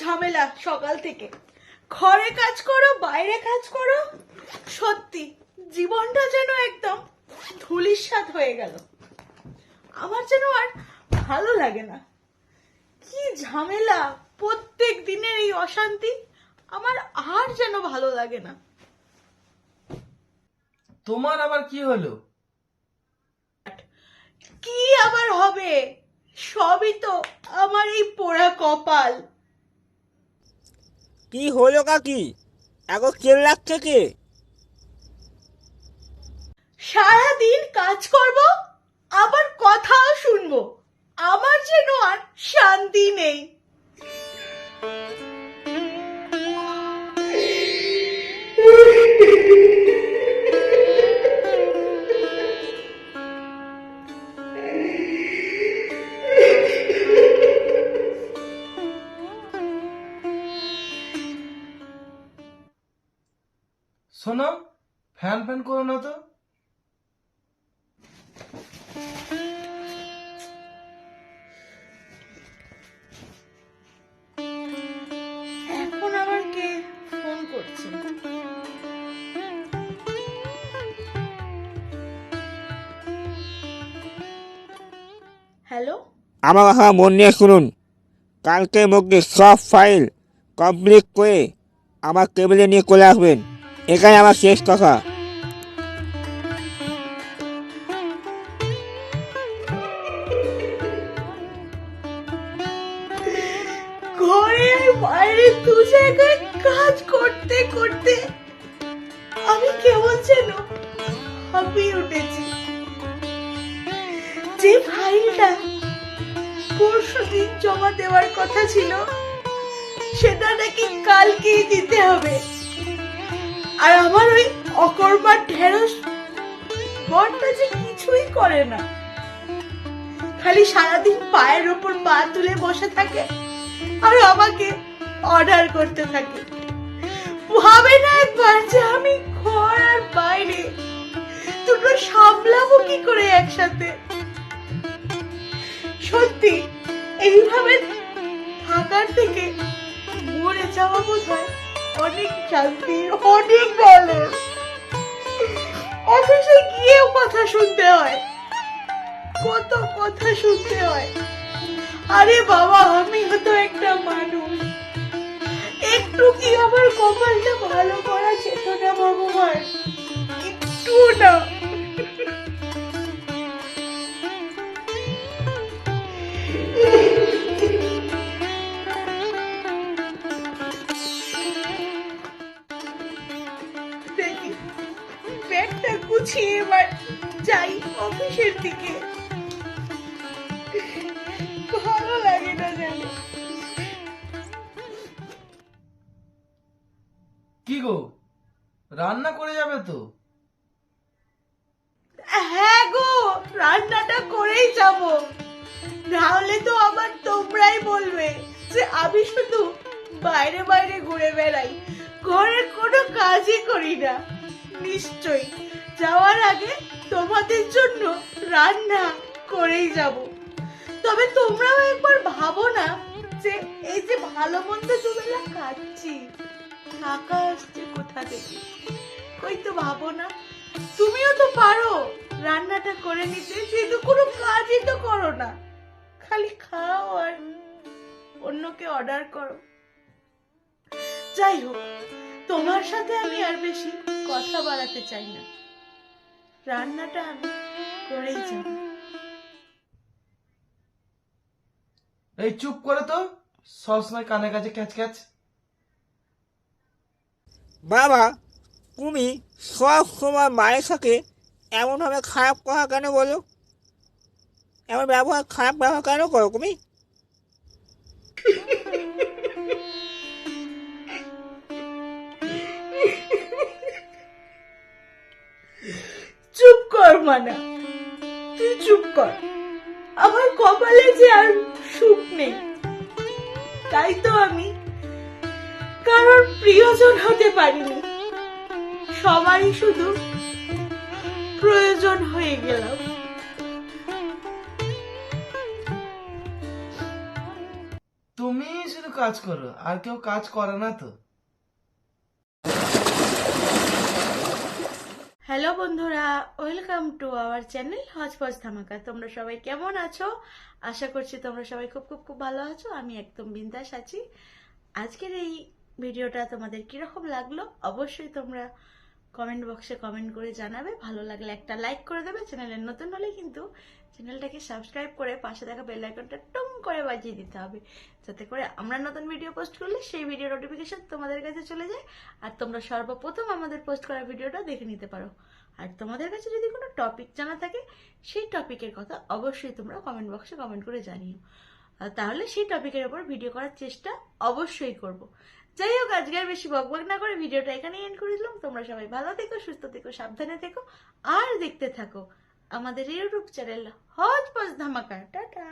ঝামেলা সকাল থেকে। ঘরে কাজ করো বাইরে কাজ করো। সত্যি জীবনটা যেন একদম ধুলিস্বাদ হয়ে গেল। আমার যেন আর ভালো লাগে না। কি ঝামেলা প্রত্যেক দিনের এই অশান্তি আমার আর যেন ভালো লাগে না। তোমার আবার কি হলো? কি আবার হবে? সবই তো আমার এই পোড়া কপাল। কি হলো কাকি? এখন চেল্লাচ্ছে কে? সারাদিন কাজ করব, আবার কথাও শুনব। আমার যেন আর শান্তি নেই। শোনো ফ্যান ফ্যান করো না তো। এখন আবার কে ফোন করছে? হ্যালো? আমার কথা মন নিয়ে শুনুন। কালকের মধ্যে সব ফাইল কমপ্লিট করে আমার টেবিলে নিয়ে চলে আসবেন। এখানে আমার শেষ কথা। ঘরে আর বাইরে দু জায়গায় কাজ করতে করতে আমি যে ফাইলটা পরশু দিন জমা দেওয়ার কথা ছিল, সেটা নাকি কালকেই দিতে হবে। আর আমার ওই অকর্মা ঢেঁড়স বরটা যে কিছুই করে না। খালি সারাদিন পায়ের ওপর পা তুলে বসে থাকে আর আমাকে অর্ডার করতে থাকে। ভাবে না একবার যে আমি ঘর আর বাইরে, দুটো সামলাবো কি করে একসাথে? সত্যি, এইভাবে থাকার থেকে মরে যাওয়া বোধ হয় অনেক শান্তি, অনেক ভালো। অফিসে গিয়েও কথা শুনতে হয়। কত কথা শুনতে হয়। আরে বাবা, আমি তো একটা মানুষ। একটু কি আমার কপালটা ভালো করা যেত না ভগবান? একটু না। ব্যাগটা এবার যাই অফিসের দিকে। ভালো লাগে না জানি কি গো? রান্না করে যাবে তো? হ্যাঁ গো রান্নাটা করেই যাব। নাহলে তো আবার তোমরাই বলবে যে আমি শুধু বাইরে বাইরে ঘুরে বেড়াই। ঘরের কোনো কাজই করি না। নিশ্চয়ই যাওয়ার আগে তোমাদের জন্য রান্না করেই যাব। তবে তোমরাও একবার ভাবো না যে এই যে ভালো মন্দ দুবেলা খাচ্ছি, টাকা আসছে কোথা থেকে? কই তো ভাবো না। তুমিও তো পারো রান্নাটা করে নিতে, যেহেতু কোনো কাজই তো করো না। খালি খাও আর অন্যকে অর্ডার করো। যাই হোক, তোমার সাথে আমি আর বেশি কথা বাড়াতে চাই না। রান্নাটা আমি করেই যাব। এই চুপ করে তো সবসময় কানে কাছে ক্যাচ ক্যাচ। বাবা তুমি সব সময় মায়ের সাথে এমনভাবে খারাপ কথা কেন বলো? এমন ব্যবহার খারাপ ব্যবহার কেন করো তুমি? মানা। তুই চুপ কর। আমার কপালে যে আর সুখ নেই, তাই তো আমি কারোর প্রিয়জন হতে পারিনি। সবারই শুধু প্রয়োজন হয়ে গেলাম। তুমি শুধু কাজ করো, আর কেউ কাজ করে না তো। হ্যালো বন্ধুরা, welcome to our channel hodgepodge Dhamaka. তোমরা সবাই কেমন আছো? আশা করছি তোমরা সবাই খুব খুব খুব ভালো আছো, আমি একদম বিন্দাস আছি। আজকের এই ভিডিওটা তোমাদের কীরকম লাগল অবশ্যই তোমরা কমেন্ট বক্সে কমেন্ট করে জানাবে। ভালো লাগলে একটা লাইক করে দেবে চ্যানেলের নতুন হলে কিন্তু চ্যানেলটাকে সাবস্ক্রাইব করে পাশে থাকা বেল আইকনটা টুম করে বাজিয়ে দিতে হবে। যাতে করে আমরা নতুন ভিডিও পোস্ট করলে সেই ভিডিও নোটিফিকেশন তোমাদের কাছে চলে যায় আর তোমরা সর্বপ্রথম আমাদের পোস্ট করা ভিডিওটা দেখে নিতে পারো। আর তোমাদের কাছে যদি কোনো টপিক জানা থাকে, সেই টপিকের কথা অবশ্যই তোমরা কমেন্ট বক্সে কমেন্ট করে জানিও। তাহলে সেই টপিকের ওপর ভিডিও করার চেষ্টা অবশ্যই করব। যাই হোক, আজকে আর বেশি বকবক না করে ভিডিওটা এখানেই এন্ড করে দিলাম। তোমরা সবাই ভালো থেকো, সুস্থ থেকো, সাবধানে থেকো, আর দেখতে থাকো। আমাদের ইউটিউব চ্যানেল হজ পজ ধামাকা। টাটা।